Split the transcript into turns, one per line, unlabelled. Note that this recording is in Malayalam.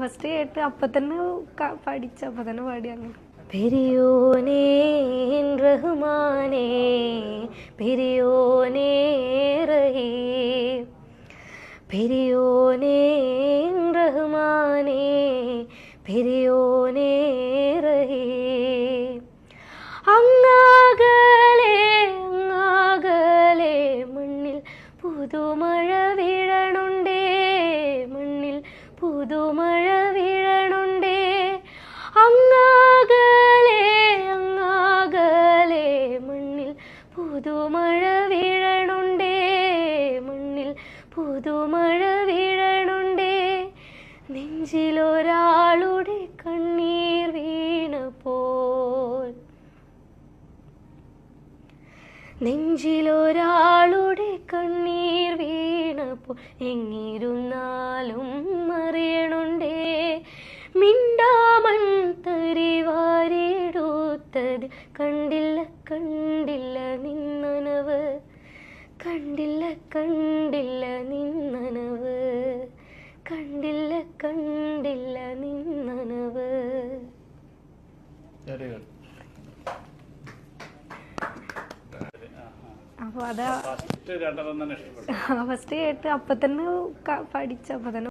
ഫസ്റ്റ്
കേട്ട് അപ്പൊ തന്നെ പഠിച്ചു അപ്പൊ തന്നെ പാടി അങ്ങനെ പെരിയോനേ റഹ്മാനേ പെരിയോനേ റഹീം പെരിയോനേ റഹ്മാനേ പെരിയോനേ റഹീം. അങ്ങാകലെ അങ്ങാകലെ മണ്ണിൽ പുതുമഴ വീഴണുണ്ടേ. പുതുമഴ വീഴണുണ്ടേ അങ്ങാകലെ അങ്ങാകലെ മണ്ണിൽ പുതുമഴ വീഴണുണ്ടേ മണ്ണിൽ പുതുമഴ വീഴണുണ്ടേ നെഞ്ചിലൊരാളുടെ കണ്ണീർ വീണപ്പോൾ. നെഞ്ചിലൊരാളുടെ എങ്ങിരുന്നാലും അറിയണുണ്ടേ. മിണ്ടാമൺ തരി വാരിയെടുത്തത് കണ്ടില്ല കണ്ടില്ല നിന്നനവ്. കണ്ടില്ല കണ്ടില്ല നിന്നനവ്. കണ്ടില്ല കണ്ടില്ല നിന്നനവ്. അപ്പോൾ അതാ
ഫസ്റ്റ്
കേട്ട് അപ്പൊ തന്നെ പഠിച്ച അപ്പൊ തന്നെ